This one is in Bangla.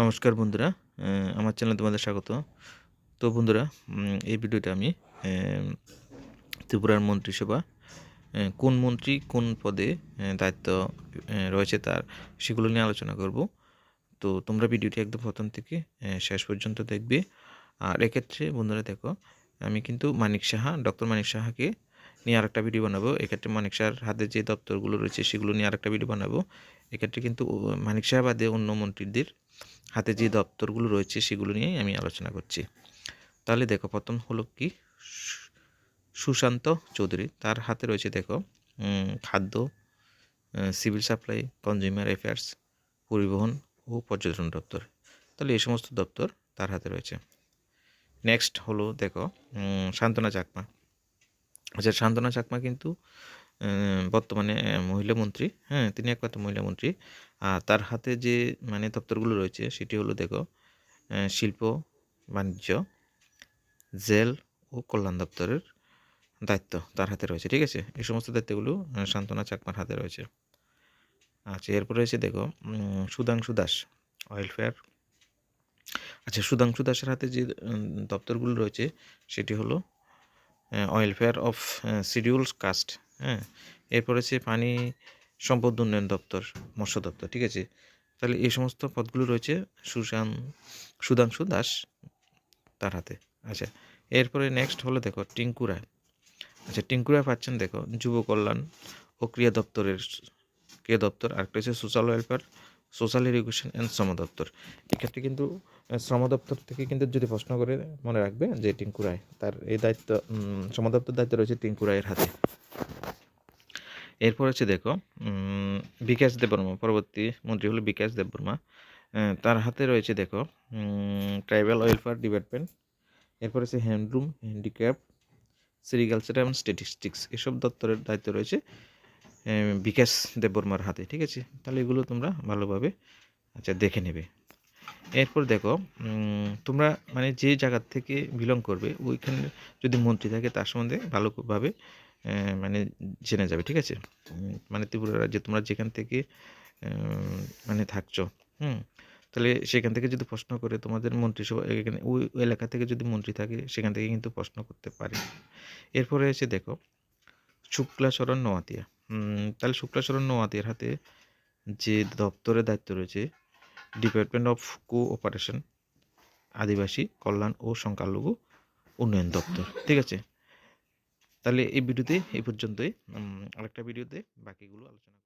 নমস্কার বন্ধুরা আমার চ্যানেলে তোমাদের স্বাগত। তো বন্ধুরা এই ভিডিওটা আমি ত্রিপুরার মন্ত্রিসভা কোন মন্ত্রী কোন পদে দায়িত্ব রয়েছে তার সেগুলো নিয়ে আলোচনা করব। তো তোমরা ভিডিওটি একদম প্রথম থেকে শেষ পর্যন্ত দেখবে। আর এক্ষেত্রে বন্ধুরা দেখো, আমি কিন্তু মানিক সাহা, ডক্টর মানিক সাহাকে নিয়ে আরেকটা ভিডিও বানাবো। এক্ষেত্রে মানিক সাহার হাতে যে দপ্তরগুলো রয়েছে সেগুলো নিয়ে আরেকটা ভিডিও বানাবো। এক্ষেত্রে কিন্তু মানিক সাহা বাদে অন্য মন্ত্রীদের হাতে যে দপ্তরগুলো রয়েছে সেগুলো নিয়েই আমি আলোচনা করছি। তাহলে দেখো, প্রথম হলো কি? সুশান্ত চৌধুরী, তার হাতে রয়েছে দেখো খাদ্য সিভিল সাপ্লাই, কনজিউমার অ্যাফেয়ার্স, পরিবহন ও পর্যটন দপ্তর। তাহলে এই সমস্ত দপ্তর তার হাতে রয়েছে। নেক্সট হলো দেখো শান্তনা চাকমা। আচ্ছা শান্তনা চাকমা কিন্তু বর্তমানে মহিলা মন্ত্রী হ্যাঁ তিনি একমাত্র মহিলা মন্ত্রী আর তার হাতে যে মানে দপ্তরগুলো রয়েছে, সেটি হলো, দেখো শিল্প, বাণিজ্য, জেল ও কল্যাণ দপ্তরের দায়িত্ব তার হাতে রয়েছে, ঠিক আছে? এই সমস্ত দায়িত্বগুলো সান্ত্বনা চাকমার হাতে রয়েছে। আচ্ছা এরপর রয়েছে দেখো সুধাংশু দাস, ওয়েলফেয়ার। আচ্ছা সুধাংশু দাসের হাতে যে দপ্তরগুলো রয়েছে, সেটি হলো ওয়েলফেয়ার অফ শিডিউলস কাস্ট। হ্যাঁ? এরপর আছে পানি সম্পদ উন্নয়ন দপ্তর, মৎস্য দপ্তর, ঠিক আছে? তাহলে এই সমস্ত পদগুলো রয়েছে সুশান, সুধাংশু দাস তার হাতে। আচ্ছা এরপরে নেক্সট হলো দেখো টিঙ্কু রায় আচ্ছা টিঙ্কু রায় পাচ্ছেন দেখো যুব কল্যাণ ও ক্রিয়া দপ্তরের, ক্রিয়া দপ্তর, আরেকটা হচ্ছে social welfare social education and শ্রম দপ্তর। এক্ষেত্রে কিন্তু শ্রম দপ্তর থেকে কিন্তু যদি প্রশ্ন করে মনে রাখবে যে টিঙ্কুরায় তার এই দায়িত্ব শ্রম দপ্তর দায়িত্ব রয়েছে টিঙ্কু রায়ের হাতে। এরপর হচ্ছে দেখো বিকাশ দেববর্মা, পরবর্তী মন্ত্রী হলো বিকাশ দেববর্মা। তার হাতে রয়েছে দেখো ট্রাইবাল ওয়েলফেয়ার ডিপার্টমেন্ট এরপর হচ্ছে হ্যান্ডলুম হ্যান্ডিক্রাফট সেরিকালচার এবং স্ট্যাটিস্টিক্স এসব দপ্তরের দায়িত্ব রয়েছে বিকাশ দেববর্মার হাতে, ঠিক আছে? তাহলে এগুলো তোমরা ভালোভাবে আচ্ছা দেখে নেবে। এরপর দেখো তোমরা মানে যে জায়গার থেকে বিলং করবে ওইখানে যদি মন্ত্রী থাকে তার সম্বন্ধে ভালোভাবে মানে জেনে যাবে, ঠিক আছে? মানে ত্রিপুরা রাজ্যে তোমরা যেখান থেকে মানে থাকছো, হুম? তাহলে সেখান থেকে যদি প্রশ্ন করে তোমাদের মন্ত্রিসভা, এখানে ওই এলাকা থেকে যদি মন্ত্রী থাকে, সেখান থেকে কিন্তু প্রশ্ন করতে পারে। এরপরে এসে দেখো, শুক্লাচরণ নোয়াতিয়া তাহলে শুক্লাচরণ নোয়াতিয়ার হাতে যে দপ্তরের দায়িত্ব রয়েছে, ডিপার্টমেন্ট অফ কোঅপারেশন, আদিবাসী, কল্যাণ ও সংখ্যালঘু উন্নয়ন দপ্তর, ঠিক আছে? তাহলে এই ভিডিওতে এই পর্যন্তই আরেকটা ভিডিওতে বাকিগুলো আলোচনা।